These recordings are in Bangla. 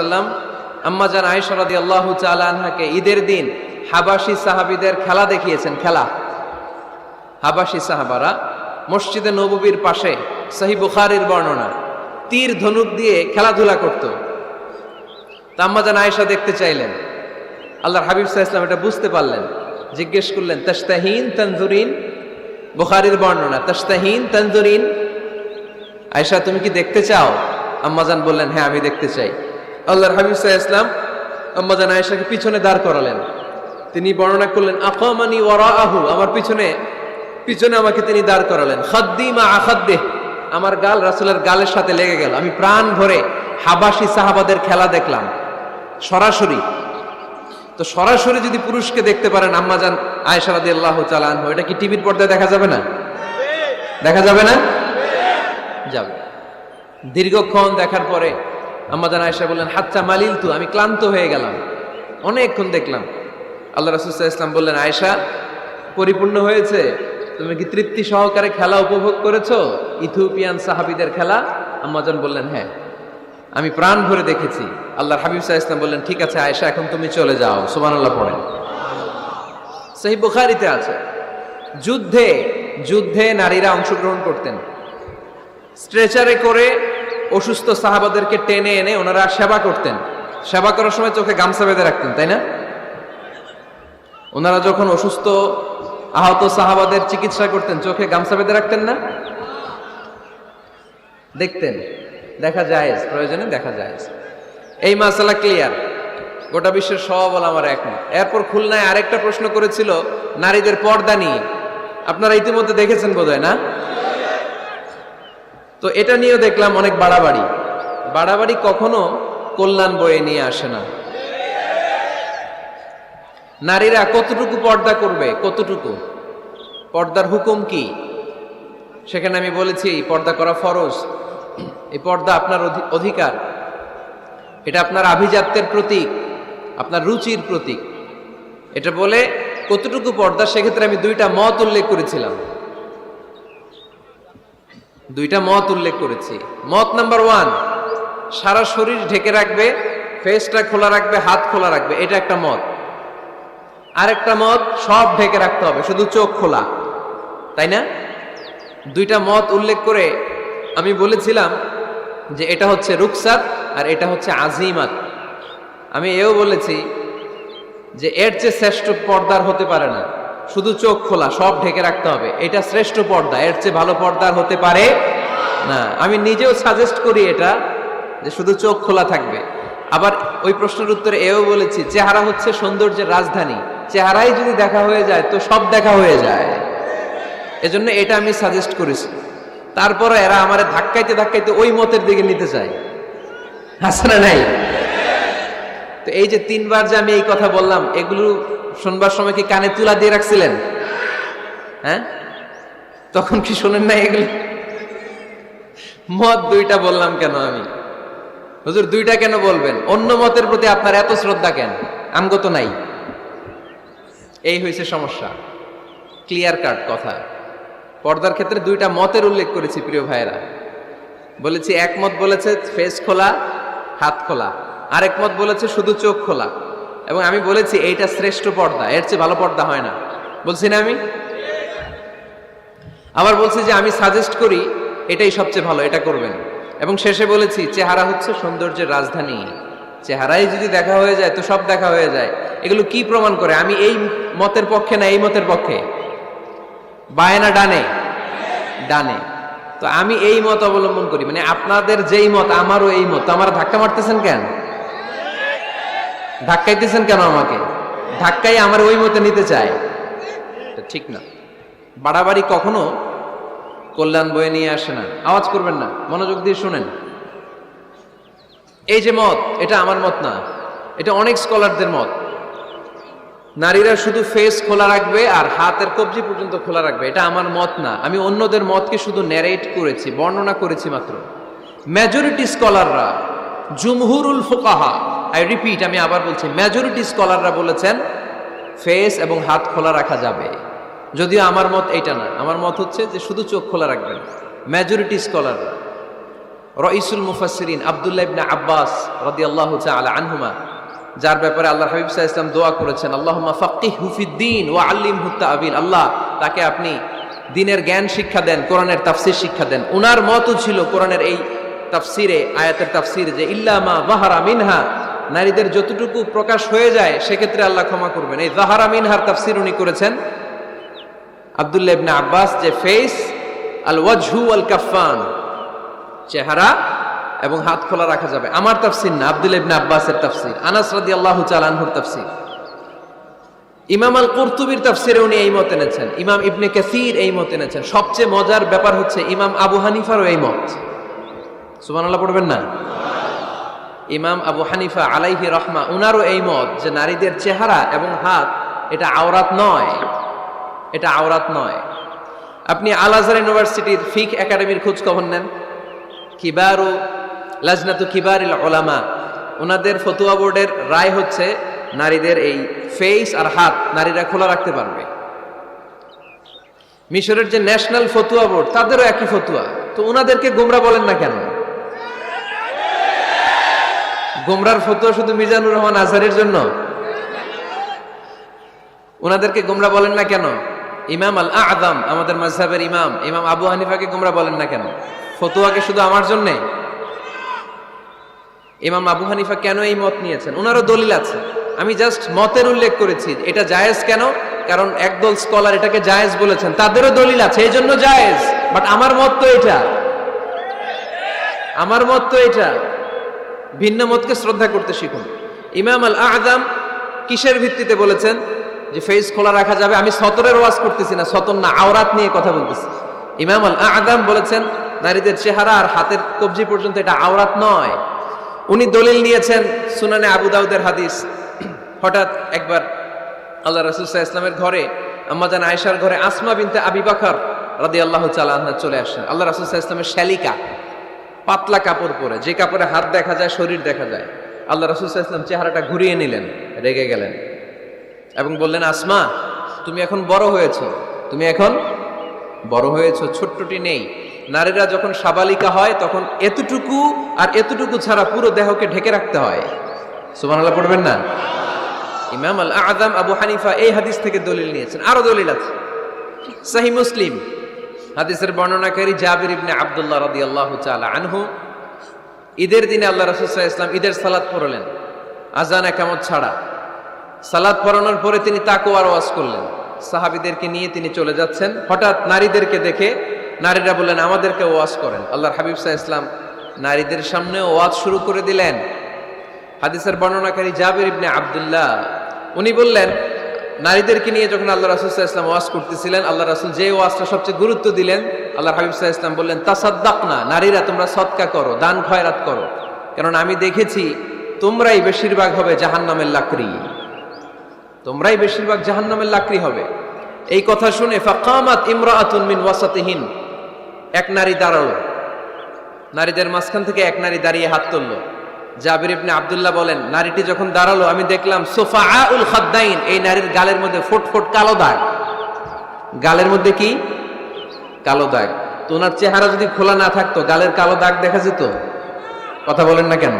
সাল্লাম, আম্মা জান আয়সরাদি আল্লাহ আনহাকে ঈদের দিন হাবাসি সাহাবিদের খেলা দেখিয়েছেন, খেলা। হাবাসি সাহাবারা মসজিদে নববীর পাশে সহি বুখারির বর্ণনা, তীর ধনুক দিয়ে খেলাধুলা করত। তা আম্মা জান আয়েশা দেখতে চাইলেন। আল্লাহর হাবিব সাহা এটা বুঝতে পারলেন, জিজ্ঞেস করলেন তাস্তাহিন তন্দুরিন বুখারির বর্ণনা তাস্তাহিন তন্দুরিন আয়েশা, তুমি কি দেখতে চাও? আম্মাজান বললেন হ্যাঁ আমি দেখতে চাই। আল্লাহর হাবিব সাহা ইসলাম আম্মাজান আয়েশাকে পিছনে দাঁড় করালেন। তিনি বর্ণনা করলেন, আকামানি ওয়ারা আহু আমার পিছনে পিছনে আমাকে তিনি দাঁড় করালেন। খাদ্দি মা আখাদ্দে আমার গাল রাসুলের গালের সাথে লেগে গেল। আমি প্রাণ ভরে হাবাসি সাহাবাদের খেলা দেখলাম। সরাসরি, তো সরাসরি যদি পুরুষকে দেখতে পারেন আম্মাজান আয়েশা রাদিয়াল্লাহু তাআলা আনহু, এটা কি টিভির পর্দায় দেখা যাবে না? দেখা যাবে না? যাবে। দীর্ঘক্ষণ দেখার পরে আম্মাজান আয়েশা বললেন, হাচ্চা মালিল তু, আমি ক্লান্ত হয়ে গেলাম। অনেকক্ষণ দেখলাম। আল্লাহ রাসুল ইসলাম বললেন, আয়েশা, পরিপূর্ণ হয়েছে। তুমি কি তৃপ্তি সহকারে খেলা উপভোগ করেছ? ইথিওপিয়ান সাহাবিদের খেলা? আম্মাজান বললেন হ্যাঁ। আমি প্রাণ ভরে দেখেছি। আল্লাহর হাবিব সাহা ইসলাম বললেন, ঠিক আছে আয়েশা, এখন তুমি চলে যাও। সুমান আল্লাহ পড়েন সেই বুখারিতে আছে, যুদ্ধে যুদ্ধে নারীরা অংশগ্রহণ করতেন। স্ট্রেচারে করে অসুস্থ সাহাবাদেরকে টেনে এনে ওনারা সেবা করতেন। সেবা করার সময় চোখে গামছা বেঁধে রাখতেন, তাই না? ওনারা যখন অসুস্থ, আহত সাহাবাদের চিকিৎসা করতেন, চোখে গামছা বেঁধে রাখতেন না? দেখতেন, দেখা যায়, প্রয়োজনে দেখা যায়। এই মাসালা ক্লিয়ার গোটা বিশ্বের সব আমার একমত। এরপর খুলনায় আরেকটা প্রশ্ন করেছিল, নারীদের পর্দা নিয়ে। আপনারা ইতিমধ্যে দেখেছেন বোধহয়, না? তো এটা নিয়েও দেখলাম অনেক বাড়াবাড়ি। বাড়াবাড়ি কখনো কল্যাণ বয়ে নিয়ে আসে না। নারীরা কতটুকু পর্দা করবে? কতটুকু? পর্দার হুকুম কি? সেখানে আমি বলেছি পর্দা করা ফরজ। এই পর্দা আপনার অধি- অধিকার। এটা আপনার আভিজাত্যের প্রতীক, আপনার রুচির প্রতীক। এটা বলে কতটুকু পর্দা? সেক্ষেত্রে আমি দুইটা মত উল্লেখ করেছিলাম। দুইটা মত উল্লেখ করেছি। মত নাম্বার ওয়ান, সারা শরীর ঢেকে রাখবে ফেসটা খোলা রাখবে, হাত খোলা রাখবে, এটা একটা মত। আরেকটা মত, সব ঢেকে রাখতে হবে, শুধু চোখ খোলা। তাই না? দুইটা মত উল্লেখ করে আমি বলেছিলাম যে এটা হচ্ছে রুকসাত আর এটা হচ্ছে আজিমাত। আমি এও বলেছি যে এর চেয়ে শ্রেষ্ঠ পর্দার হতে পারে না। শুধু চোখ খোলা, সব ঢেকে রাখতে হবে। এটা শ্রেষ্ঠ পর্দা, এর চেয়ে ভালো পর্দা হতে পারে না। আমি নিজেও সাজেস্ট করি এটা, যে শুধু চোখ খোলা থাকবে। আবার ওই প্রশ্নের উত্তরে এও বলেছি, চেহারা হচ্ছে সৌন্দর্যের রাজধানী। চেহারাই যদি দেখা হয়ে যায়, তো সব দেখা হয়ে যায়। এজন্য এটা আমি সাজেস্ট করেছি। তারপরে এরা আমার ধাক্কাইতে ধাক্কাইতে ওই মতের দিকে নিতে চায়। আছে না নাই? তো এই যে তিনবার যে আমি এই কথা বললাম, এগুলো শুনবার সময় কি কানে তুলা দিয়ে রাখছিলেন? হ্যাঁ? তখন কি শোনেন না এগুলো? মত দুইটা বললাম কেন আমি? হুজুর, দুইটা কেন বলবেন? অন্য মতের প্রতি আপনার এত শ্রদ্ধা কেন? আমগত নাই। এই হয়েছে সমস্যা। ক্লিয়ার কাট কথা। পর্দার ক্ষেত্রে দুইটা মতের উল্লেখ করেছি, প্রিয় ভাইয়েরা। বলেছি, এক মত বলেছে ফেস খোলা, হাত খোলা। আরেক মত বলেছে শুধু চোখ খোলা। এবং আমি বলেছি, এইটা শ্রেষ্ঠ পর্দা, এর চেয়ে ভালো পর্দা হয় না। বলছি না আমি? আবার বলছি যে, আমি সাজেস্ট করি, এটাই সবচেয়ে ভালো, এটা করবেন। এবং শেষে বলেছি, চেহারা হচ্ছে সৌন্দর্যের রাজধানী। চেহারাই যদি দেখা হয়ে যায়, তো সব দেখা হয়ে যায়। এগুলো কি প্রমাণ করে? আমি এই মতের পক্ষে না এই মতের পক্ষে? বায়না ডানে। ডানে। তো আমি এই মত অবলম্বন করি। মানে আপনাদের যেই মত, আমারও এই মত। আমার ধাক্কা মারতেছেন কেন? ধাক্কাইতেছেন কেন আমাকে? ধাক্কাই আমার ওই মতে নিতে চায়। ঠিক না। বাড়াবাড়ি কখনো কল্যাণ বয়ে নিয়ে আসে না। আওয়াজ করবেন না, মনোযোগ দিয়ে শুনেন। এই যে মত, এটা আমার মত না। এটা অনেক স্কলারদের মত। নারীরা শুধু ফেস খোলা রাখবে আর হাতের কবজি পর্যন্ত খোলা রাখবে। এটা আমার মত না। আমি অন্যদের মতকে শুধু ন্যারেট করেছি, বর্ণনা করেছি মাত্র। মেজরিটি স্কলাররা জুমহুরুল ফোকাহা আই রিপিট আমি আবার বলছি মেজরিটি স্কলাররা বলেছেন ফেস এবং হাত খোলা রাখা যাবে। যদিও আমার মত এইটা না। আমার মত হচ্ছে যে শুধু চোখ খোলা রাখবেন। মেজরিটি স্কলাররা রইসুল মুফাসসিরিন আব্দুল্লাহ ইবনে আব্বাস রদি আল্লাহ আলা আনহুমা, যার ব্যাপারে আল্লাহ হাবিব সাল্লাল্লাহু ইসলাম দোয়া করেছেন, আল্লাহুম্মা ফাক্কিহহু ফিদ্দিন ওয়া আল্লিমহু আবিল আল্লাহ তাকে আপনি দিনের জ্ঞান শিক্ষা দেন, কোরআনের তাফসীর শিক্ষা দেন। উনার মতও ছিল কোরআনের এই তাফসিরে, আয়াতের তাফসির যে ইল্লামা বাহারা মিনহা নারীদের যতটুকু প্রকাশ হয়ে যায়, সেক্ষেত্রে আল্লাহ ক্ষমা করবেন। এই জাহারা মিনহার তাফসির উনি করেছেন, আব্দুল্লাহ ইবনে আব্বাস যে ফেস আল ওয়াজহু আল কাফান চেহারা এবং হাত খোলা রাখা যাবে। আমার তাফসির না আব্দুল ইবনে আব্বাসের তাফসির। আনাস রাদিয়াল্লাহু তাআলা আনহুর তাফসির। ইমাম আল কুরতুবির তাফসিরে উনি এই মত এনেছেন। ইমাম ইবনে কাসির এই মত এনেছেন। সবচেয়ে মজার ব্যাপার হচ্ছে, ইমাম আবু হানিফারও এই মত। সুবহানাল্লাহ পড়বেন না? ইমাম আবু হানিফা আলাইহি রহমা, উনারও এই মত যে নারীদের চেহারা এবং হাত, এটা আওরাত নয়। এটা আওরাত নয়। আপনি আল আজহার ইউনিভার্সিটির ফিক একাডেমির খোঁজ খবর নেন। কিবারু, লাজনাতু কিবারিল ওলামা ওনাদের ফতুয়া বোর্ডের রায় হচ্ছে নারীদের এই ফেস আর হাত নারীরা খোলা রাখতে পারবে। মিশরের যে ন্যাশনাল ফতুয়া বোর্ড, তাদেরও একই ফতুয়া। তো ওনাদেরকে গোমরা বলেন না কেন? গোমরার ফতুয়া শুধু মিজানুর রহমান আজহারের জন্য? ওনাদেরকে গোমরা বলেন না কেন? ইমাম আল আদম আমাদের মাঝহাবের ইমাম ইমাম আবু হানিফাকে গোমরা বলেন না কেন? ফতুয়াকে শুধু আমার জন্যে? ইমাম আবু হানিফা কেন এই মত নিয়েছেন? ওনারও দলিল আছে। আমি জাস্ট মতের উল্লেখ করেছি। এটা জায়েজ কেন? কারণ একদল স্কলার এটাকে জায়েজ বলেছেন। তাদেরও দলিল আছে। এই জন্য জায়েজ। বাট আমার মত তো এটা। আমার মত তো এটা। ভিন্ন মতকে শ্রদ্ধা করতে শিখুন। ইমাম আল আদম কিসের ভিত্তিতে বলেছেন যে ফেস খোলা রাখা যাবে? আমি সতরের ওয়াজ করতেছি না, সতর না, আওরাত নিয়ে কথা বলতেছি। ইমাম আল আদম বলেছেন, নারীদের চেহারা আর হাতের কবজি পর্যন্ত এটা আওরাত নয়। উনি দলিল নিয়েছেন সুনানে আবু দাউদের হাদিস। হঠাৎ একবার আল্লাহ রসুল্লাহ ইসলামের ঘরে আম্মাজান আয়েশার ঘরে আসমা বিনতে আবি বাকর রাদি আল্লাহ চালাহ চলে আসেন। আল্লাহ রসুল্লাহ ইসলামের শ্যালিকা। পাতলা কাপড় পরে। যে কাপড়ে হাত দেখা যায়, শরীর দেখা যায়। আল্লাহ রসুল্লাহ ইসলাম চেহারাটা ঘুরিয়ে নিলেন, রেগে গেলেন এবং বললেন, আসমা, তুমি এখন বড় হয়েছো। তুমি এখন বড় হয়েছো, ছোট্টটি নেই। নারীরা যখন সাবালিকা হয়, তখন এতটুকু আর এতটুকু ছাড়া পুরো দেহকে ঢেকে রাখতে হয়। সুবহানাল্লাহ, পড়বেন না? ইমাম আল আদম আবু হানিফা এই হাদিস থেকে দলিল নিয়েছেন। আরও দলিল আছে। সাহি মুসলিম হাদিসের বর্ণনাকারী জাবির ইবনে আব্দুল্লাহ রাদিয়াল্লাহু তাআলা আনহু, ঈদের দিনে আল্লাহ রাসূল ইসলাম ঈদের সালাদ পড়লেন, আজান একামত ছাড়া। সালাদ পড়ানোর পরে তিনি তাকওয়ার ওয়াজ করলেন। সাহাবিদেরকে নিয়ে তিনি চলে যাচ্ছেন। হঠাৎ নারীদেরকে দেখে নারীরা বললেন, আমাদেরকে ওয়াজ করেন। আল্লাহর হাবিব সাহা ইসলাম নারীদের সামনে ওয়াজ শুরু করে দিলেন। হাদিসের বর্ণনাকারী জাবির ইবনে আবদুল্লাহ, উনি বললেন নারীদেরকে নিয়ে যখন আল্লাহ রাসুল ইসলাম ওয়াজ করতেছিলেন, আল্লাহ রাসুল যে ওয়াজটা সবচেয়ে গুরুত্ব দিলেন আল্লাহর হাবিব সাহা ইসলাম বললেন তাসাদ্দাক না নারীরা তোমরা সৎকা করো, দান খয়রাত করো। কারণ আমি দেখেছি তোমরাই বেশিরভাগ হবে জাহান্নামের লাকড়ি। তোমরাই বেশিরভাগ জাহান্নামের লাকড়ি হবে। এই কথা শুনে ফাকামাত ইমরাআতুন মিন ওয়াসাতিহিন, এক নারী দাঁড়াল। নারীদের মাঝখান থেকে এক নারী দাঁড়িয়ে হাত তুললো। জাবির ইবনে আব্দুল্লাহ বলেন, নারীটি যখন দাঁড়াল, আমি দেখলাম সোফাউল খাদ্দাইন, এই নারীর গালের মধ্যে ফুট ফুট কালো দাগ। গালের মধ্যে কি? কালো দাগ। তো ওনার চেহারা যদি খোলা না থাকতো, গালের কালো দাগ দেখা যেত? কথা বলেন না কেন?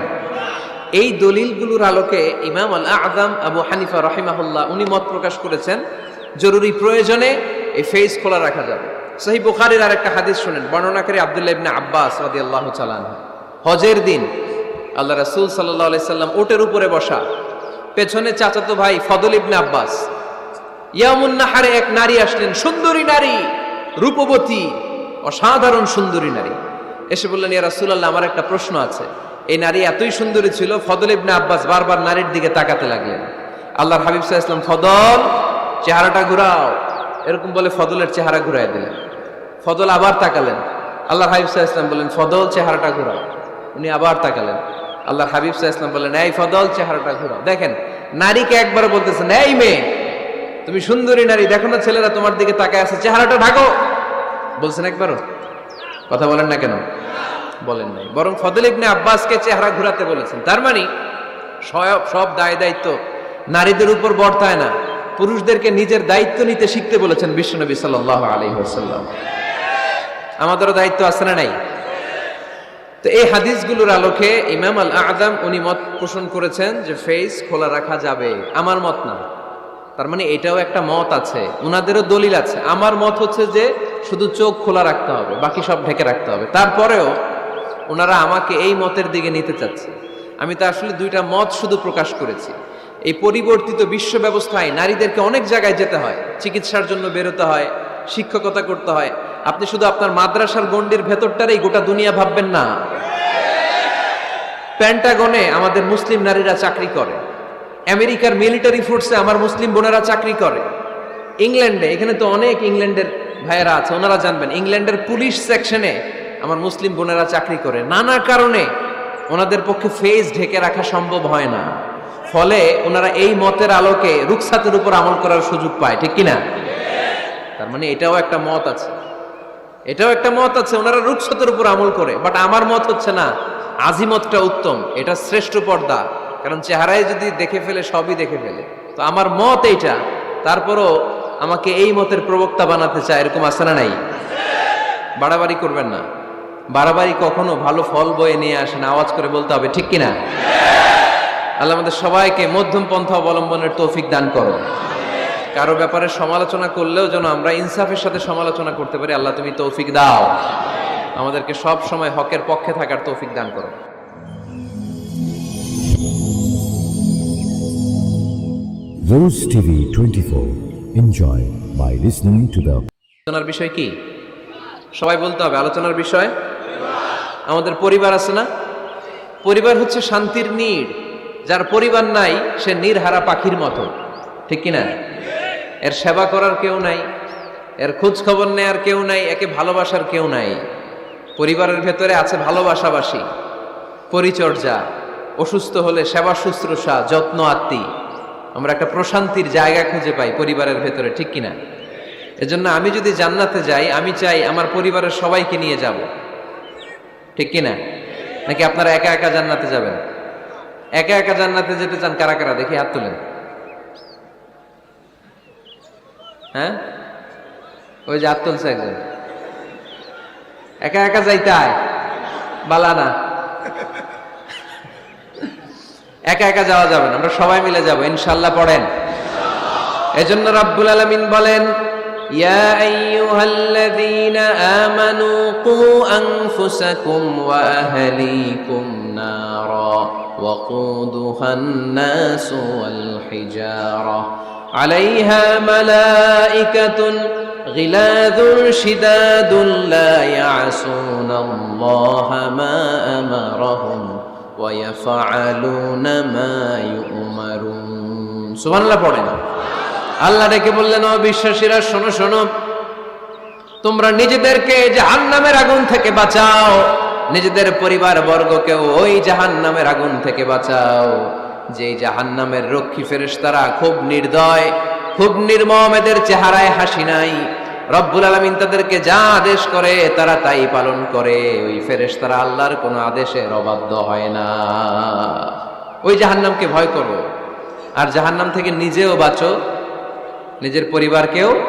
এই দলিলগুলোর আলোকে ইমাম আল আদম আবু হানিফা রহিমাহুল্লাহ, উনি মত প্রকাশ করেছেন, জরুরি প্রয়োজনে এই ফেস খোলা রাখা যাবে। সহি বুখারির আর একটা হাদিস শুনেন বর্ণনাকারী আবদুল্লাহ ইবনে আব্বাস রাদি আল্লাহ চালান হজের দিন আল্লাহ রাসুল সাল্লাহ সাল্লাম ওটের উপরে বসা। পেছনে চাচাতো ভাই ফদল ইবনে আব্বাস। ইয়ামুন্নাহারে এক নারী আসলেন, সুন্দরী নারী, রূপবতী, অসাধারণ সুন্দরী নারী। এসে বললেন, ইয়া রাসূলুল্লাহ, আমার একটা প্রশ্ন আছে। এই নারী এতই সুন্দরী ছিল, ফদল ইবনে আব্বাস বারবার নারীর দিকে তাকাতে লাগলেন। আল্লাহর হাবিব সাহা ইসলাম ফদল, চেহারাটা ঘুরাও। এরকম বলে ফদলের চেহারা ঘুরাই দিলেন। ফদল আবার তাকালেন। আল্লাহর হাবিব সাহা ইসলাম বললেন, ফদল, চেহারাটা ঘুরাও। উনি আবার তাকালেন। আল্লাহর হাবিব ইসলাম বললেন, এই ফদল চেহারাটা ঘুরাও। দেখেন, নারীকে একবার বলতেছেন এই মেয়ে, তুমি সুন্দরী নারী, দেখো না ছেলেরা তোমার দিকে তাকায় আছে, চেহারাটা ঢাকো। বলছেন একবারও? কথা বলেন না কেন? বলেন নাই। বরং ফদল ইবনে আব্বাসকে চেহারা ঘুরাতে বলেছেন। তার মানে সব সব দায় দায়িত্ব নারীদের উপর বর্তায় না, পুরুষদেরকে নিজের দায়িত্ব নিতে শিখতে বলেছেন বিশ্বনবী সাল্লাহ আলী আমাদেরও দায়িত্ব আছে না নাই? তো এই হাদিসগুলোর আলোকে ইমাম আল আদম উনি মত পোষণ করেছেন যে ফেস খোলা রাখা যাবে। আমার মত না। তার মানে এটাও একটা মত আছে। উনাদেরও দলিল আছে। আমার মত হচ্ছে যে শুধু চোখ খোলা রাখতে হবে, বাকি সব ঢেকে রাখতে হবে। তারপরেও ওনারা আমাকে এই মতের দিকে নিতে চাচ্ছে। আমি তো আসলে দুইটা মত শুধু প্রকাশ করেছি। এই পরিবর্তিত বিশ্ব ব্যবস্থায় নারীদেরকে অনেক জায়গায় যেতে হয়। চিকিৎসার জন্য বেরোতে হয়, শিক্ষকতা করতে হয়। আপনি শুধু আপনার মাদ্রাসার গণ্ডির ভেতরটারই গোটা দুনিয়া ভাববেন না। প্যান্টাগনে আমাদের মুসলিম নারীরা চাকরি করে। আমেরিকার মিলিটারি ফোর্সে আমার মুসলিম বোনেরা চাকরি করে। ইংল্যান্ডে, এখানে তো অনেক ইংল্যান্ডের ভাইয়েরা আছে, ওনারা জানবেন, ইংল্যান্ডের পুলিশ সেকশনে আমার মুসলিম বোনেরা চাকরি করে। নানা কারণে ওনাদের পক্ষে ফেস ঢেকে রাখা সম্ভব হয় না। ফলে ওনারা এই মতের আলোকে রুকসাতের উপর আমল করার সুযোগ পায়, ঠিক কিনা? তার মানে এটাও একটা মত আছে। এটাও একটা মত আছে, ওনারা রুকসতের উপর আমল করে বাট আমার মত হচ্ছে না, আজিমতটা উত্তম, এটা শ্রেষ্ঠ পর্দা, কারণ চেহারায় যদি দেখে ফেলে, সবই দেখে ফেলে। তো আমার মত এইটা, তারপরও আমাকে এই মতের প্রবক্তা বানাতে চায়, এরকম আছে না নাই? বাড়াবাড়ি করবেন না। বাড়াবাড়ি কখনো ভালো ফল বয়ে নিয়ে আসেন আওয়াজ করে বলতে হবে, ঠিক কিনা? আল্লাহ আমাদের সবাইকে মধ্যম পন্থা অবলম্বনের তৌফিক দান করো কারও ব্যাপারে সমালোচনা করলেও যেন আমরা ইনসাফের সাথে সমালোচনা করতে পারি আল্লাহ তুমি তৌফিক দাও। আমাদেরকে সব সময় হকের পক্ষে থাকার তৌফিক দান করো। Rose TV 24. Enjoy by listening to the আলোচনার বিষয় কি? সবাই বলতে হবে আলোচনার বিষয়? আমাদের পরিবার আছে না? পরিবার হচ্ছে শান্তির নীড়। যার পরিবার নাই সে নীড়হারা পাখির মতো। ঠিক কিনা? এর সেবা করার কেউ নাই, এর খোঁজ খবর নেয়ার কেউ নাই, একে ভালোবাসার কেউ নাই। পরিবারের ভেতরে আছে ভালোবাসাবাসী, পরিচর্যা, অসুস্থ হলে সেবা শুশ্রূষা, যত্ন আত্মি। আমরা একটা প্রশান্তির জায়গা খুঁজে পাই পরিবারের ভেতরে, ঠিক কিনা? এজন্য আমি যদি জান্নাতে যাই, আমি চাই আমার পরিবারের সবাইকে নিয়ে যাব। ঠিক কিনা? নাকি আপনারা একা একা জান্নাতে যাবেন? একা একা জান্নাতে যেতে চান কারা কারা? দেখি হাত তুলেন। হ্যাঁ? ওই যে আত্মলছে একজন একা একা যাইতে বালা না। একা একা যাওয়া যাবে না, আমরা সবাই মিলে যাব ইনশাল্লাহ পড়েন। এজন্য রাব্বুল আলমিন বলেন, ইয়া ওয়া আহলিকুম নারা ওয়াকুদুহান নাস ওয়াল عليها ملائكة غلاظ شداد لا يعصون الله ما أمرهم ويفعلون ما يؤمرون سبحان الله পড়েন আল্লাহ ডেকে বললেন ও বিশ্বাসীরা শোনো শোনো তোমরা নিজেদেরকে জাহান্নামের আগুন থেকে বাঁচাও নিজেদের পরিবার বর্গকেও ওই জাহান্নামের আগুন থেকে বাঁচাও যে জাহান্নামের রক্ষী ফেরেশতারা খুব নির্দয়, খুব নির্মম, এদের চেহারায় হাসি নাই। রব্বুল আলমিন তাদেরকে যা আদেশ করে, তারা তাই পালন করে। ওই ফেরেশতারা আল্লাহর কোনো আদেশের অবাধ্য হয় না। ওই জাহান্নামকে ভয় করো। আর জাহান্নাম থেকে নিজেও বাঁচো। নিজের পরিবারকেও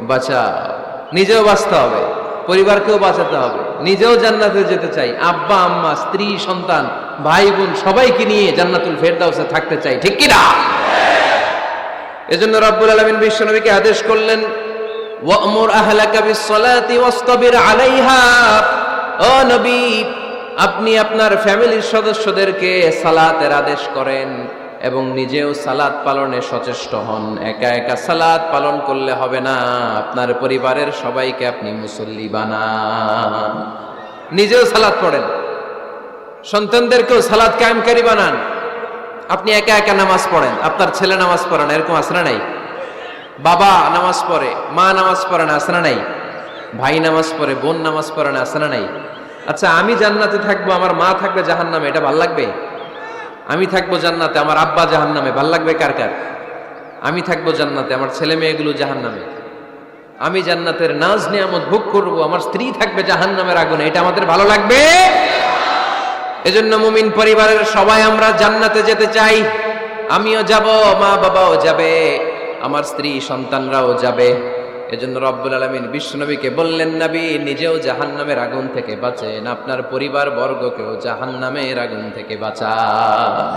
বাঁচাও। নিজেও বাঁচতে হবে। পরিবারকেও বাঁচাতে হবে। নিজেও জান্নাতে যেতে চাই। আব্বা, আম্মা, স্ত্রী, সন্তান, ভাই, বোন, সবাইকে নিয়ে জান্নাতুল ফেরদাউসে থাকতে চাই। ঠিক কি না? এজন্য রব্বুল আলামিন বিশ্বনবীকে আদেশ করলেন, ওয়ামুর আহলাকা বিসসালাতি ওয়াসতাবির আলাইহা। ও নবী, আপনি আপনার ফ্যামিলির সদস্যদেরকে সালাতের আদেশ করেন। এবং নিজেও সালাদ পালনে সচেষ্ট হন। একা একা সালাদ পালন করলে হবে না। আপনার পরিবারের সবাইকে আপনি মুসল্লি বানান। নিজেও সালাদ পড়েন। সন্তানদেরকেও সালাদ কায়েমকারী বানান। আপনি একা একা নামাজ পড়েন। আপনার ছেলে নামাজ পড়েন এরকম আসরা নাই? বাবা নামাজ পড়ে, মা নামাজ পড়েন আসরা নাই? ভাই নামাজ পড়ে, বোন নামাজ পড়েন আসরা নাই? আচ্ছা আমি জান্নাতে থাকব, আমার মা থাকবে জাহান্নামে, এটা ভালো লাগবে? আমি থাকব জান্নাতে আমার আব্বা জাহান্নামে, ভালো লাগবে কার কার? আমি থাকব জান্নাতে, আমার ছেলে মেয়েগুলো জাহান্নামে। আমি জান্নাতের নাজ নিয়ামত ভোগ করব, আমার স্ত্রী থাকবে জাহান্নামের আগুনে, এটা আমাদের ভালো লাগবে? এজন্য মুমিন পরিবারের সবাই আমরা জান্নাতে যেতে চাই। আমিও যাব মা বাবাও যাবে, আমার স্ত্রী সন্তানরাও যাবে। এজন্য রব্বুল আলমিন বিশ্বনবীকে বললেন, নবী, নিজেও জাহান নামের আগুন থেকে বাঁচেন। আপনার পরিবার বর্গকেও জাহান নামের আগুন থেকে বাঁচান।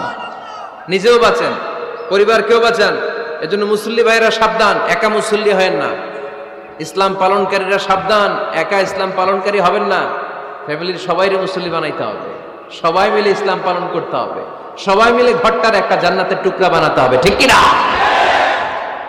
নিজেও বাঁচেন পরিবার পরিবারকেও বাঁচান। এজন্য মুসল্লি ভাইরা সাবধান, একা মুসল্লি হয় না। ইসলাম পালনকারীরা সাবধান, একা ইসলাম পালনকারী হবেন না। ফ্যামিলির সবাইরে মুসল্লি বানাইতে হবে। সবাই মিলে ইসলাম পালন করতে হবে। সবাই মিলে ঘরটার একটা জান্নাতের টুকরা বানাতে হবে, ঠিক কিনা?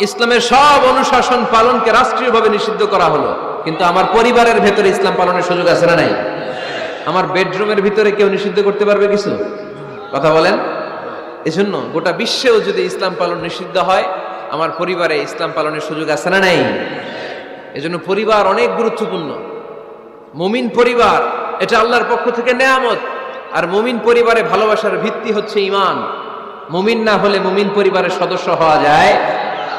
ইসলামের সব অনুশাসন পালনকে রাষ্ট্রীয়ভাবে নিষিদ্ধ করা হলো। কিন্তু আমার পরিবারের ভেতরে ইসলাম পালনের সুযোগ আছে না নাই? আমার বেডরুমের ভিতরে কেউ নিষিদ্ধ করতে পারবে কিছু? কথা বলেন। এজন্য গোটা বিশ্বেও যদি ইসলাম পালন নিষিদ্ধ হয়, আমার পরিবারে ইসলাম পালনের সুযোগ আছে না নাই? এজন্য পরিবার অনেক গুরুত্বপূর্ণ। মুমিন পরিবার, এটা আল্লাহর পক্ষ থেকে নেয়ামত। আর মুমিন পরিবারে ভালোবাসার ভিত্তি হচ্ছে ইমান মুমিন না হলে মুমিন পরিবারের সদস্য হওয়া যায়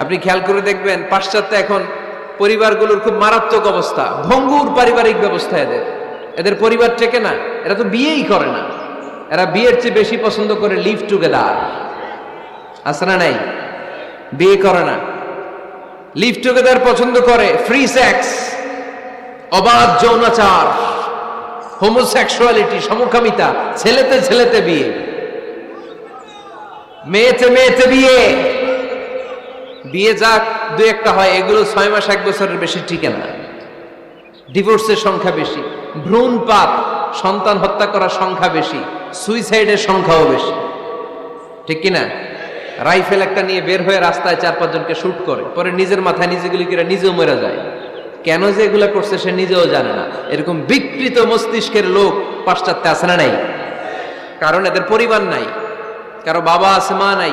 আপনি খেয়াল করে দেখবেন, পাশ্চাত্যে এখন পরিবারগুলোর খুব মারাত্মক অবস্থা। ভঙ্গুর পারিবারিক ব্যবস্থা এদের। এদের পরিবার টেকে না, এরা তো বিয়েই করে না। এরা বিয়ের চেয়ে বেশি পছন্দ করে লিভ টুগেদার আছে না নাই? বিয়ে করে না। লিভ টুগেদার পছন্দ করে ফ্রি সেক্স অবাধ যৌনাচার হোমোসেক্সুয়ালিটি সমকামিতা, ছেলেতে ছেলেতে বিয়ে। মেয়েতে মেয়েতে বিয়ে। বিয়ে যাক দু একটা হয়, এগুলো ছয় মাস, এক বছরের বেশি টিকে না। ডিভোর্সের সংখ্যা বেশি ভ্রূণপাত সন্তান হত্যা করার সংখ্যা বেশি সুইসাইডের সংখ্যাও বেশি। ঠিক কিনা? রাইফেল একটা নিয়ে বের হয়ে রাস্তায় চার পাঁচজনকে শ্যুট করে, পরে নিজের মাথায় নিজেগুলি করে নিজেও মরে যায়। কেন যে এগুলা করছে সে নিজেও জানে না। এরকম বিকৃত মস্তিষ্কের লোক পাশ্চাত্যে আছে না নাই? কারণ এদের পরিবার নাই, কারও বাবা আছে, মা নাই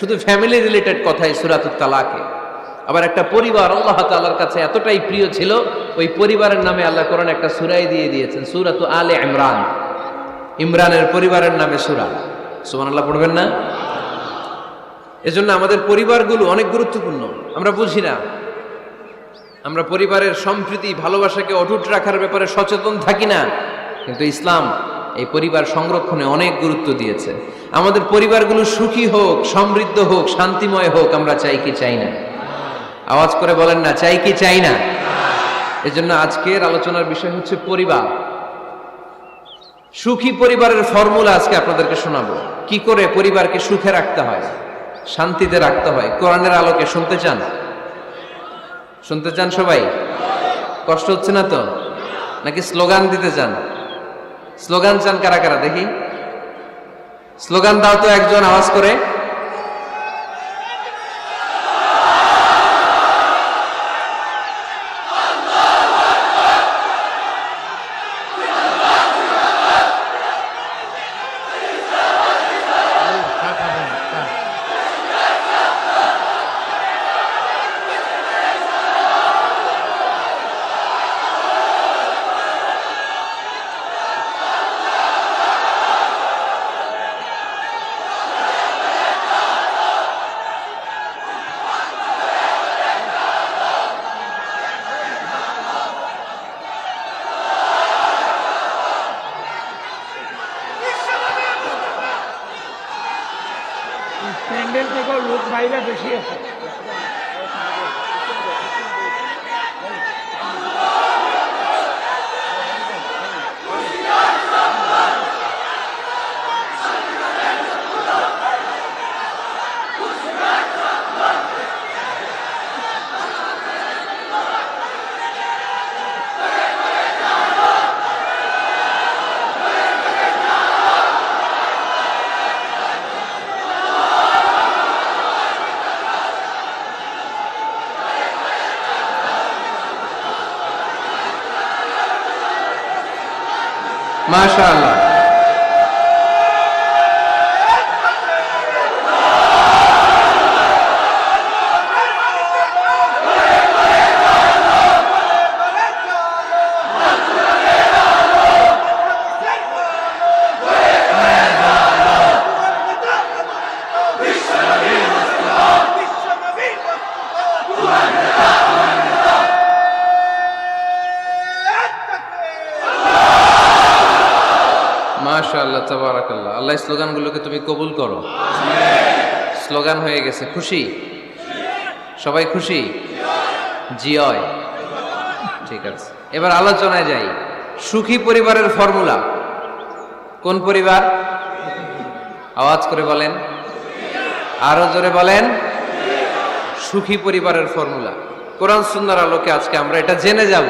শুধু ফ্যামিলি রিলেটেড কথাই সুরাতুত তালাকে। আবার একটা পরিবার আল্লাহ তাআলার কাছে এতটাই প্রিয় ছিল, ওই পরিবারের নামে আল্লাহ কোরআন একটা সুরাই দিয়ে দিয়েছেন, সুরাত আলে ইমরান। ইমরানের পরিবারের নামে সুরা। সুমান আল্লাহ পড়বেন না? এজন্য আমাদের পরিবারগুলো অনেক গুরুত্বপূর্ণ। আমরা বুঝি না। আমরা পরিবারের সম্প্রীতি, ভালোবাসাকে অটুট রাখার ব্যাপারে সচেতন থাকি না। কিন্তু ইসলাম এই পরিবার সংরক্ষণে অনেক গুরুত্ব দিয়েছে। আমাদের পরিবারগুলো সুখী হোক, সমৃদ্ধ হোক, শান্তিময় হোক, আমরা চাই কি চাই না। আওয়াজ করে বলেন না, চাই কি চাই না। এজন্য আজকের আলোচনার বিষয় হচ্ছে পরিবার। সুখী পরিবারের ফর্মুলা আজকে আপনাদেরকে শোনাবো। কি করে পরিবারকে সুখে রাখতে হয়, শান্তিতে রাখতে হয়? কোরআনের আলোকে শুনতে চান? শুনতে চান সবাই? কষ্ট হচ্ছে না তো? নাকি স্লোগান দিতে চান? স্লোগান চান কারা কারা দেখি স্লোগান দাও তো একজন আওয়াজ করে প্যান্ডেল থেকেও লোক বাইরে বেশি আছে মাশাআল্লাহ মাশাআল্লাহ, তাবারাকাল্লাহ। আল্লাহ স্লোগানগুলোকে তুমি কবুল করো। স্লোগান হয়ে গেছে, খুশি? সবাই খুশি? জিয়য় ঠিক আছে। এবার আলোচনায় যাই। সুখী পরিবারের ফর্মুলা। কোন পরিবার? আওয়াজ করে বলেন। আরও জোরে বলেন। সুখী পরিবারের ফর্মুলা। কোরআন সুন্দর আলোকে আজকে আমরা এটা জেনে যাব।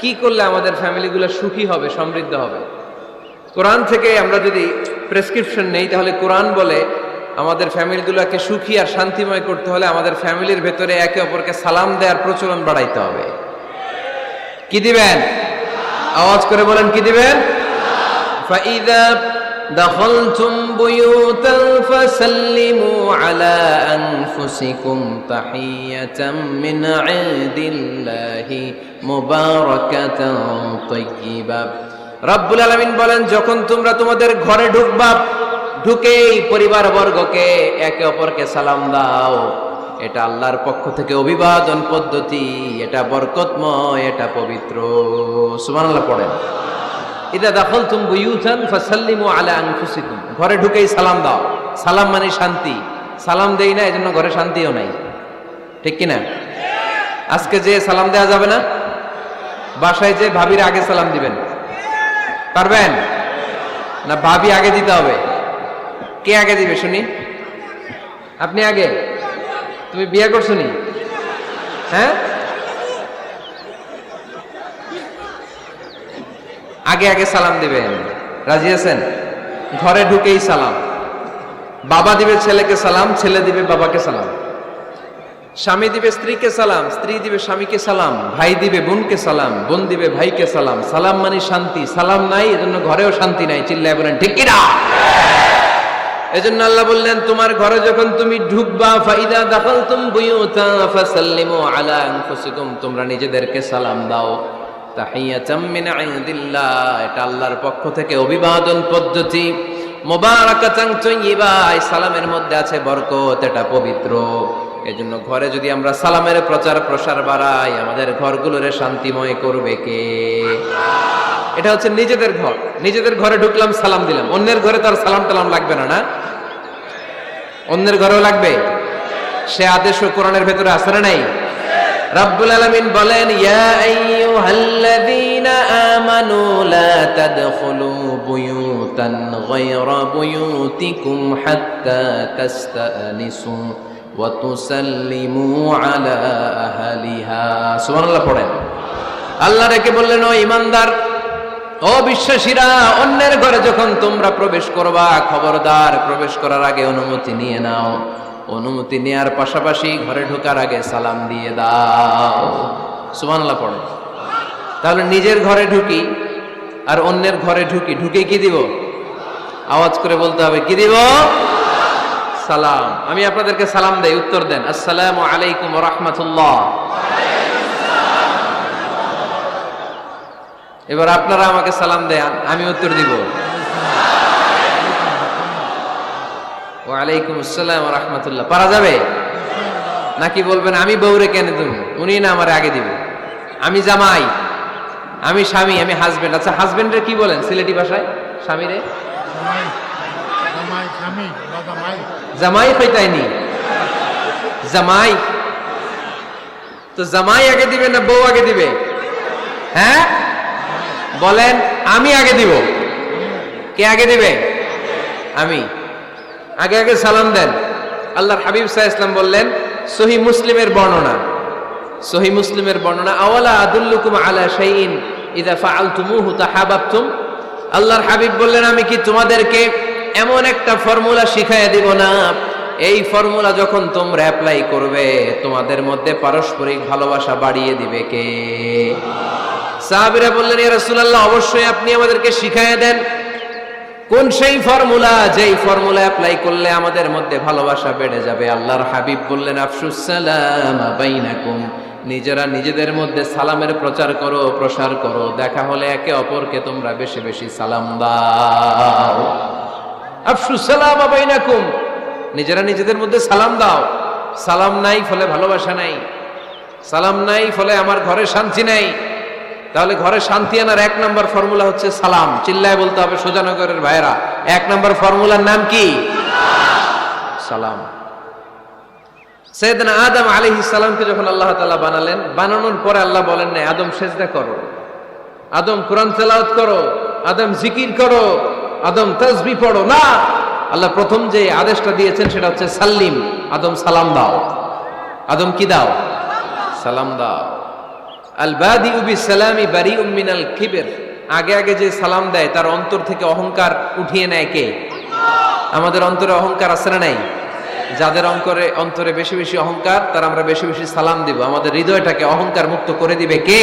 কি করলে আমাদের ফ্যামিলিগুলো সুখী হবে, সমৃদ্ধ হবে? কোরআন থেকে আমরা যদি প্রেসক্রিপশন নেই, তাহলে কোরআন বলে আমাদের ফ্যামিলিগুলোকে সুখী আর শান্তিময় করতে হলে আমাদের ফ্যামিলির ভেতরে একে অপরকে সালাম দেওয়ার প্রচলন বাড়াইতে হবে। কি দিবেন? আওয়াজ করে বলেন, কি দিবেন? دخلتم بيوتا فسلموا على أنفسكم تحية من عند الله مباركة طيبة রব্বুল আলামিন বলেন যখন তোমরা তোমাদের ঘরে ঢুকবা ঢুকেই পরিবার বর্গকে একে অপরকে সালাম দাও এটা আল্লাহর পক্ষ থেকে অভিবাদন পদ্ধতি এটা বরকতময় এটা পবিত্র সুবহানাল্লাহ পড়েন ইদা দাখল তুম বুয়ুথান ফাসাল্লিমু আলা আনফুসিকুম। ঘরে ঢুকেই সালাম দাও। সালাম মানে শান্তি। সালাম দেই না, এজন্য ঘরে শান্তিও নাই। ঠিক কি না আজকে যে সালাম দেওয়া যাবে না, বাসায় যে ভাবির আগে সালাম দিবেন। পারবেন? না, ভাবি আগে দিতে হবে। কে আগে দিবে, শুনি? আপনি আগে? তুমি বিয়ে করছ নি? হ্যাঁ? আগে আগে সালাম দিবেন রাজি আছেন? ঘরে ঢুকেই সালাম। বাবা দিবে ছেলেকে সালাম, ছেলে দিবে বাবাকে সালাম। স্বামী দিবে স্ত্রীকে সালাম, স্ত্রী দিবে স্বামীকে সালাম, ভাই দিবে বোনকে সালাম, বোন দিবে ভাইকে সালাম। সালাম মানে শান্তি। সালাম নাই, এজন্য ঘরেও শান্তি নাই, চিল্লায় বলেন, ঠিক কিনা এজন্য আল্লাহ বললেন, তোমার ঘরে যখন তুমি ঢুকবা, ফাইদা দাখালতুম বুয়ুতা, ফাসাল্লিমু আলা আনফুসিকুম, তোমরা নিজেদেরকে সালাম দাও। এটা আল্লাহর পক্ষ থেকে অভিবাদন পদ্ধতি। সালামের মধ্যে আছে বরকত, এটা পবিত্র। এজন্য ঘরে যদি আমরা সালামের প্রচার প্রসার বাড়াই, আমাদের ঘরগুলোরে শান্তিময় করবে কে? এটা হচ্ছে নিজেদের ঘর। নিজেদের ঘরে ঢুকলাম, সালাম দিলাম। অন্যের ঘরে তার সালাম টালাম লাগবে না না? অন্যের ঘরেও লাগবে? সে আদেশ কোরআনের ভেতরে আছে না নাই? রাব্বুল আলামিন বলেন, ইয়া আইয়ুহাল্লাযীনা আমানু লা তাদখুলু বুয়ুতান গায়রা বুয়ুতিকুম হাত্তা তাস্তানিসু ওয়া তুসাল্লিমু আলা আহলিহা সুবহানাল্লাহ পড়েন। আল্লাহ রেখে বললেন, ও ইমানদার, ও বিশ্বাসীরা, অন্যের ঘরে যখন তোমরা প্রবেশ করবা, খবরদার প্রবেশ করার আগে অনুমতি নিয়ে নাও। অনুমতি নেয়ার পাশাপাশি ঘরে ঢোকার আগে সালাম দিয়ে দাও। সুবহানাল্লাহ পড়ে তাহলে নিজের ঘরে ঢুকি আর অন্যের ঘরে ঢুকি। ঢুকে কি দিব? আওয়াজ করে বলতে হবে, কি দিব? সালাম। আমি আপনাদেরকে সালাম দেই, উত্তর দেন। আসসালামু আলাইকুম রহমতুল্লাহ। এবার আপনারা আমাকে সালাম দেন, আমি উত্তর দিব। ওয়ালাইকুম আসসালাম রহমতুল্লাহ। পারা যাবে? নাকি বলবেন, আমি বউরে কেন দেব? উনি না আমার আগে দিবে। আমি জামাই। আমি স্বামী আমি হাজবেন্ড আচ্ছা হাজবেন্ডের কি বলেন সিলেটি ভাষায়? স্বামীরে? জামাই বা জামাই? তো জামাই আগে দিবে না বউ আগে দিবে? হ্যাঁ? বলেন আমি আগে দিব। কে আগে দিবে? আমি। আগে আগে সালাম দেন। আল্লাহর হাবিব সাহা ইসলাম বললেন সহি মুসলিমের বর্ণনা। সহি মুসলিমের বর্ণনা, আওয়ালা আদুল্লুকুম আলা শাইইন ইদা ফাআলতুমুহু তাহাবাবতুম? আল্লাহর হাবিব বললেন, আমি কি তোমাদেরকে এমন একটা ফর্মুলা শিখাইয়া দিব না? এই ফর্মুলা যখন তোমরা অ্যাপ্লাই করবে, তোমাদের মধ্যে পারস্পরিক ভালোবাসা বাড়িয়ে দিবে কে? সাহাবীরা বললেন, ইয়া রাসূলুল্লাহ, অবশ্যই আপনি আমাদেরকে শিখাইয়া দেন। কোন সেই ফর্মুলা? যেই ফর্মুলা অ্যাপ্লাই করলে আমাদের মধ্যে ভালোবাসা বেড়ে যাবে। আল্লাহর হাবিব বললেন, আফসুস সালাম বাইনাকুম। নিজেরা নিজেদের মধ্যে সালামের প্রচার করো, প্রসার করো। দেখা হলে একে অপরকে তোমরা বেশি বেশি সালাম দাও। সালাম বাইনাকুম। নিজেরা নিজেদের মধ্যে সালাম দাও। সালাম নাই ফলে ভালোবাসা নাই। সালাম নাই ফলে আমার ঘরে শান্তি নাই। তাহলে ঘরে শান্তি আনার এক নম্বর ফর্মুলা হচ্ছে সালাম। চিল্লায় বলতে হবে সোজানগরের ভাইরা এক নম্বর ফর্মুলার নাম কি? সালাম। সৈয়দনা আদম আলি সালামকে যখন আল্লাহ তালা বানালেন, বানানোর পরে আল্লাহ বলেন, না আদম সেজদা করো। আদম কোরআন তেলাওয়াত করো। আদম জিকির করো। আদম তাসবি পড়ো। না! আল্লাহ প্রথম যে আদেশটা দিয়েছেন সেটা হচ্ছে, সাল্লিম, আদম সালাম দাও। আদম কি দাও? সালাম দাও। আল বাদি উবি সালামি বারি উম্মিনাল কিবের। আগে আগে যে সালাম দেয়, তার অন্তর থেকে অহংকার উঠিয়ে নেয় কে? আমাদের অন্তরে অহংকার না নাই? যাদের অঙ্করে অন্তরে বেশি বেশি অহংকার, তার আমরা বেশি বেশি সালাম দিব। আমাদের হৃদয়টাকে অহংকার মুক্ত করে দিবে কে?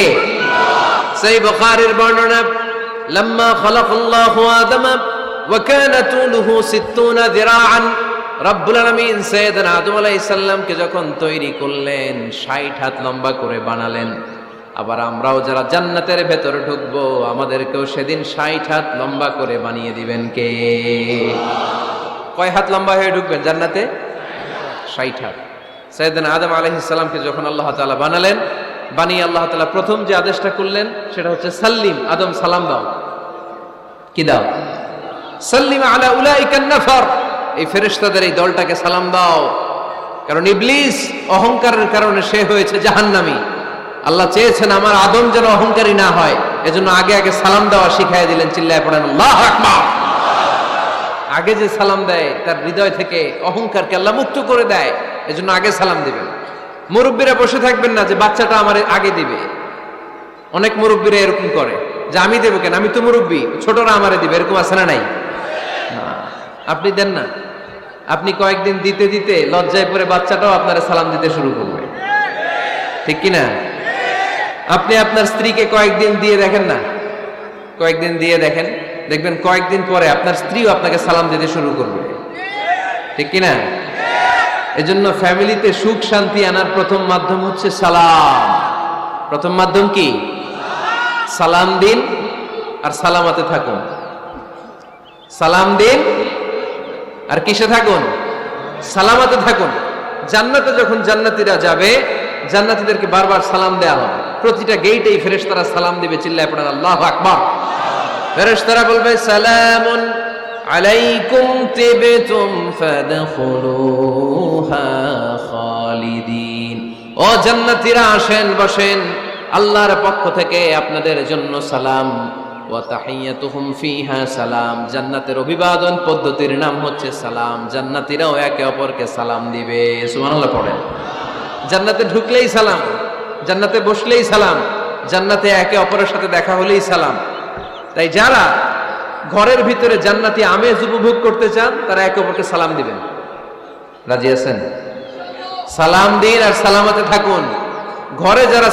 সেই বুখারীর বর্ণনা, লম্মা খালাকাল্লাহু আদম কানা তুলুহু 60 যিরাআন। রব্বুল আলামিন সাইয়েদনা আদম আলাইহিস সালামকে যখন তৈরি করলেন 60 হাত লম্বা করে বানালেন। আবার আমরাও যারা জান্নাতের ভেতরে ঢুকবো, আমাদেরকেও সেদিন 60 হাত লম্বা করে বানিয়ে দিবেন কে? কয় হাত লম্বা হয়ে ঢুকবেন জান্নাতে? 60 হাত সাইয়েদনা আদম আলাইহিস সালামকে যখন আল্লাহ তালা বানালেন, বানিয়ে আল্লাহ তালা প্রথম যে আদেশটা করলেন, সেটা হচ্ছে সাল্লিম, আদম সালাম দাও। কি দাও? সাল্লিম আলা উলাইকান নাফর। এই ফেরেশতাদের এই দলটাকে সালাম দাও। কারণ ইবলিস অহংকারের কারণে সে হয়েছে জাহান্নামী। আল্লাহ চেয়েছেন আমার আদম যেন অহংকারী না হয়, এজন্য আগে আগে সালাম দেওয়া শিখাই দিলেন, চিল্লায় পড়েন, আল্লাহ আকবার। আগে যে সালাম দেয়, তার হৃদয় থেকে অহংকারকে আল্লাহ মুক্ত করে দেয়, এজন্য আগে সালাম দিবেন মুরব্বীরা বসে থাকবেন না যে বাচ্চাটা আমার আগে দিবে। অনেক মুরব্বীরা এরকম করে, যে আমি দেবো কেন? আমি তো মুরব্বী, ছোটরা আমারে দিবে, এরকম আছে না নাই? আপনি দেন না। আপনি কয়েকদিন দিতে দিতে লজ্জায় পরে বাচ্চাটাও আপনার সালাম দিতে শুরু করবে। ঠিক কি না আপনি আপনার স্ত্রীকে কয়েকদিন দিয়ে দেখেন না? কয়েকদিন দিয়ে দেখেন। দেখবেন কয়েকদিন পরে আপনার স্ত্রীও আপনাকে সালাম দিতে শুরু করবে। ঠিক কি না এজন্য ফ্যামিলিতে সুখ শান্তি আনার প্রথম মাধ্যম হচ্ছে সালাম। প্রথম মাধ্যম কি? সালাম দিন আর সালামাতে থাকুন। সালাম দিন আর কিসে থাকুন? সালামাতে থাকুন। জান্নাতে যখন জান্নাতীরা যাবে, জান্নাতীদেরকে বারবার সালাম দেয়া হবে। প্রতিটা গেইটেই ফেরেশতারা সালাম দিবে, চিল্লায় পড়েন, আল্লাহু আকবার। ফেরেশতারা বলবে, সালামুন আলাইকুম তিবতুম ফাদখুলুহা খালিদিন। ও জান্নাতীরা, আসেন, বসেন। আল্লাহর পক্ষ থেকে আপনাদের জন্য সালাম। ওয়া তাহিয়াতুহুম ফিহা সালাম। জান্নাতের অভিবাদন পদ্ধতির নাম হচ্ছে সালাম। জান্নাতীরাও একে অপরকে সালাম দিবে। সুবহানাল্লাহ পড়েন। জান্নাতে ঢুকলেই সালাম, জান্নাতে বসলেই সালাম, জান্নাতে একে অপরের সাথে দেখা হলেই সালাম। তাই যারা ঘরের ভিতরে জান্নাতি আমেজ উপভোগ করতে চান, তারা একে অপরকে সালাম দিবেন। রাজি আছেন? সালাম দিন আর সালামাতে থাকুন। ঘরে যারা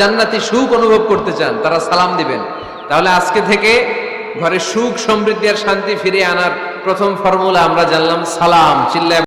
জান্নাতি সুখ অনুভব করতে চান, তারা সালাম দিবেন। তাহলে আজকে থেকে ঘরে সুখ সমৃদ্ধি আর শান্তি ফিরিয়ে আনার প্রথম ফর্মুলা আমরা জানলাম সালাম। চিল্লায়